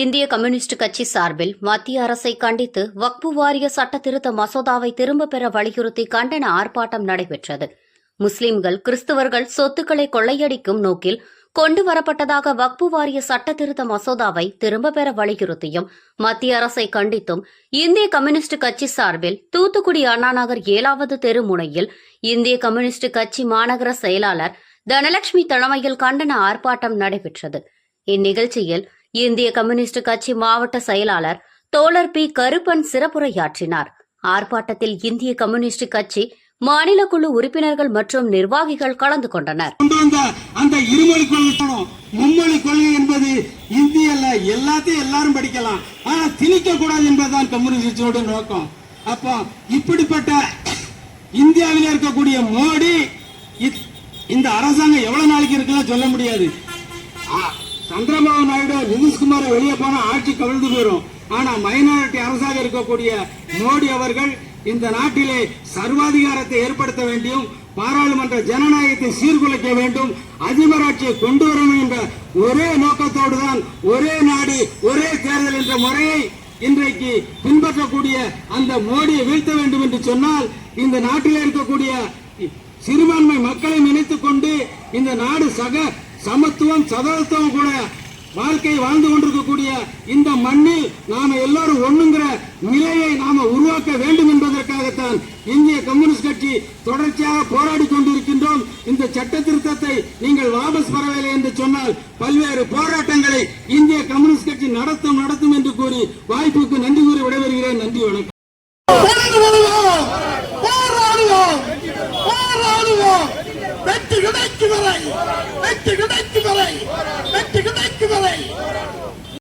இந்திய கம்யூனிஸ்ட் கட்சி சார்பில் மத்திய அரசை கண்டித்து வக்பு வாரிய சட்டத்திருத்த மசோதாவை திரும்பப் பெற வலியுறுத்தி கண்டன ஆர்ப்பாட்டம் நடைபெற்றது. முஸ்லிம்கள் கிறிஸ்தவர்கள் சொத்துக்களை கொள்ளையடிக்கும் நோக்கில் கொண்டு வரப்பட்டதாக வக்பு வாரிய சட்டத்திருத்த மசோதாவை திரும்பப் பெற வலியுறுத்தியும் மத்திய அரசை கண்டித்தும் இந்திய கம்யூனிஸ்ட் கட்சி சார்பில் தூத்துக்குடி அண்ணாநகர் ஏழாவது தெரு முனையில் இந்திய கம்யூனிஸ்ட் கட்சி மாநகர செயலாளர் தனலட்சுமி தலைமையில் கண்டன ஆர்ப்பாட்டம் நடைபெற்றது. இந்நிகழ்ச்சியில் இந்திய கம்யூனிஸ்ட் கட்சி மாவட்ட செயலாளர் தோழர் பி. கருப்பன் சிறப்புரையாற்றினார். ஆர்ப்பாட்டத்தில் இந்திய கம்யூனிஸ்ட் கட்சி மாநில குழு உறுப்பினர்கள் மற்றும் நிர்வாகிகள் கலந்து கொண்டனர். அந்த இருமொழி கொள்கை மும்மொழி கொள்கை என்பது இந்தியல்ல எல்லாத்தையும் எல்லாரும் படிக்கலாம். ஆனா திணிக்க கூடாது என்பதுதான் கம்யூனிஸ்ட் நோக்கம். அப்போ இப்படிப்பட்ட இந்தியாவில் இருக்கக்கூடிய மோடி இந்த அரசாங்கம் எவ்வளவு நாளைக்கு இருக்குன்னு சொல்ல முடியாது. சந்திரபாபு நாயுடு நிதிஷ்குமார் வெளியே போனா ஆட்சி கவிழ்ந்து போயிடும் ஆனா மைனாரிட்டி அரசாக இருக்கக்கூடிய மோடி அவர்கள் இந்த நாட்டிலே சர்வாதிகாரத்தை ஏற்படுத்த வேண்டும் பாராளுமன்ற ஜனநாயகத்தை சீர்குலைக்க வேண்டும் அதிபராட்சியை கொண்டு வரணும் என்ற ஒரே நோக்கத்தோடு தான் ஒரே நாடு ஒரே தேர்தல் என்ற முறையை இன்றைக்கு பின்பற்றக்கூடிய அந்த மோடியை வீழ்த்த வேண்டும் என்று சொன்னால் இந்த நாட்டில் இருக்கக்கூடிய சிறுபான்மை மக்களை நினைத்துக் கொண்டு இந்த நாடு சக சமத்துவம் சதத்துவம் கூட வாழ்க்கை வாழ்ந்து கொண்டிருக்கக்கூடிய இந்த மண்ணில் நாம எல்லாரும் ஒண்ணுங்கிற நிலையை நாம உருவாக்க வேண்டும் என்பதற்காகத்தான் இந்திய கம்யூனிஸ்ட் கட்சி தொடர்ச்சியாக போராடி கொண்டிருக்கின்றோம். இந்த சட்ட திருத்தத்தை நீங்கள் வாபஸ் பெறவில்லை என்று சொன்னால் பல்வேறு போராட்டங்களை இந்திய கம்யூனிஸ்ட் கட்சி நடத்தும் நடத்தும் என்று கூறி வாய்ப்புக்கு நன்றி கூறி விடைபெறுகிறேன். நன்றி வணக்கம். వ్యక్తిగత వ్యక్తి